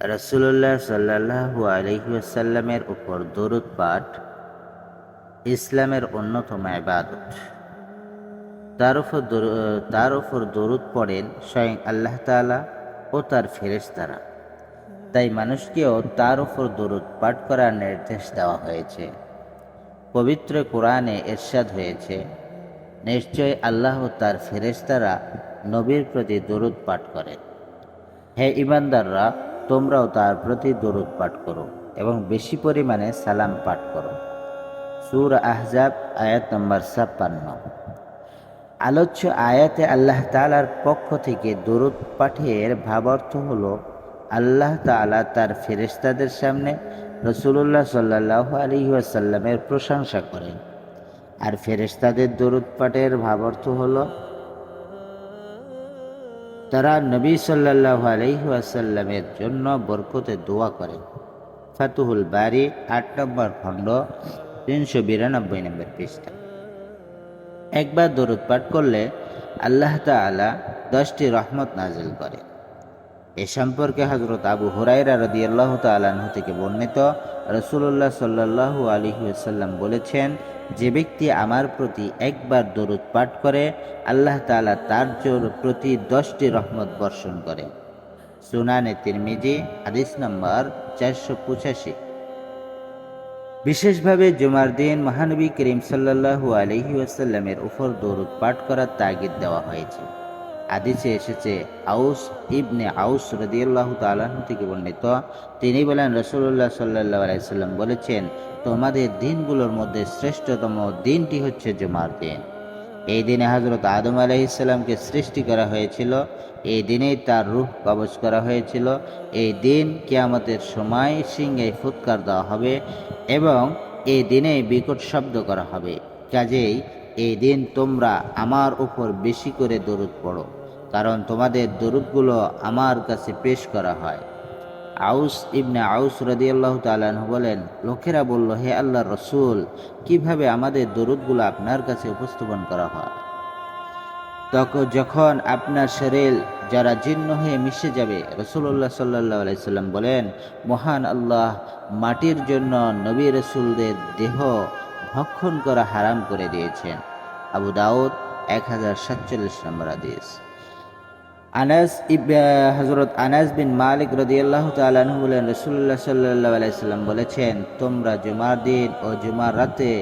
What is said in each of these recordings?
রসুল্লাহ সাল্লাহু আলহিউসাল্লামের উপর দরুদ পাঠ ইসলামের অন্যতম ইবাদত। তার উপর তার উপর দরুদ পড়েন স্বয়ং আল্লাহ তাআলা ও তার ফেরেশতারা। তাই মানুষকেও তার উপর দরুদ পাঠ করার নির্দেশ দেওয়া হয়েছে। পবিত্র কোরআনে এরশাদ হয়েছে নিশ্চয় আল্লাহ ও তার ফেরেশতারা নবীর প্রতি দরুদ পাঠ করেন। হে ইমানদাররা তোমরাও তার প্রতি দরুদ পাঠ করো এবং বেশি পরিমাণে সালাম পাঠ করো। সুর আহজাব, আয়াত নম্বর ছাপ্পান্ন। আলোচ্য আয়াতে আল্লাহ তালার পক্ষ থেকে দরুদ পাঠের ভাবার্থ হল, আল্লাহ তাআলা তার ফেরেশতাদের সামনে রসুল্লাহ সাল্লাহ আলহিহাসাল্লামের প্রশংসা করেন। আর ফেরেশতাদের দরুদ পাঠের ভাবার্থ হলো তারা নবী সাল্লাহ আলহিহাসাল্লামের জন্য বরকতে দোয়া করে। ফাতুহুল বাড়ি আট নম্বর খণ্ড, তিনশো বিরানব্বই নম্বর পৃষ্ঠা। একবার দরুদ পাঠ করলে আল্লাহ তালা দশটি রহমত নাজিল করে। এ সম্পর্কে হজরত আবু হুরাইরা রদি আল্লাহ তালাহ থেকে বর্ণিত রসুল্লাহ সাল্লাহু আলহিউসাল্লাম বলেছেন, যে ব্যক্তি আমার প্রতি একবার দরুদ পাঠ করে, আল্লাহ তাআলা তার জোর প্রতি দশটি রহমত বর্ষণ করে। সুনানে তিরমিজি, হাদিস নম্বর চারশো পঁচাশি। বিশেষভাবে জুমার দিন মহানবী করিম সাল্লাল্লাহু আলহি ওয়াসাল্লামের উপর দরুদ পাঠ করার তাগিদ দেওয়া হয়েছে। আদিসে এসেছে, আউস ইবনে আউস রদিয়াল্লাহু তাআলাহ থেকে বর্ণিত। তিনি বলেন রসুল্লাহ সাল্লাহ আলাইসাল্লাম বলেছেন, তোমাদের দিনগুলোর মধ্যে শ্রেষ্ঠতম দিনটি হচ্ছে জুমার দিন। এই দিনে হজরত আদম আলাইসাল্লামকে সৃষ্টি করা হয়েছিল, এই দিনেই তার রূহ কবজ করা হয়েছিল। এই দিন কিয়ামতের সময় সিংহে ফুৎকার দেওয়া হবে এবং এই দিনে বিকট শব্দ করা হবে। কাজেই এই দিন তোমরা আমার উপর বেশি করে দরুদ পড়ো। কারণ তোমাদের দরুদগুলো আমার কাছে পেশ করা হয়। আউস ইবনে আউস রদিয়াল্লাহ তালাহ বলেন, লোকেরা বলল, হে আল্লাহ রসুল, কীভাবে আমাদের দরুদগুলো আপনার কাছে উপস্থাপন করা হয়? তখন যখন আপনার শরীর যারা জীর্ণ হয়ে মিশে যাবে রসুল্লাহ সাল্লাহ আলাইসাল্লাম বলেন, মহান আল্লাহ, মাটির জন্য নবী রসুলদের দেহ ভক্ষণ করা হারাম করে দিয়েছেন। আবু দাউদ, এক হাজার সাতচল্লিশ নম্বর আদেশ আনাস ইব হজরত আনাস বিন মালিক রদিয়াল্লাহ তালু বলেন রসুল্লাহ সাল্লাহ আলাইসাল্লাম বলেছেন, তোমরা জুমার দিন ও জুমার রাতে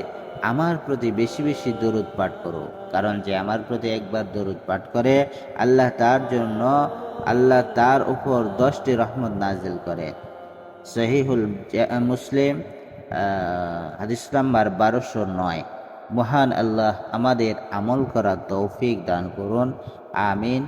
আমার প্রতি বেশি বেশি দরুদ পাঠ করো। কারণ যে আমার প্রতি একবার দরুদ পাঠ করে, আল্লাহ তার জন্য, আল্লাহ তার উপর দশটি রহমত নাজিল করে। সহিহুল মুসলিম হাদিস নাম্বার বারোশো নয়। মহান আল্লাহ আমাদের আমল করার তৌফিক দান করুন। আমিন।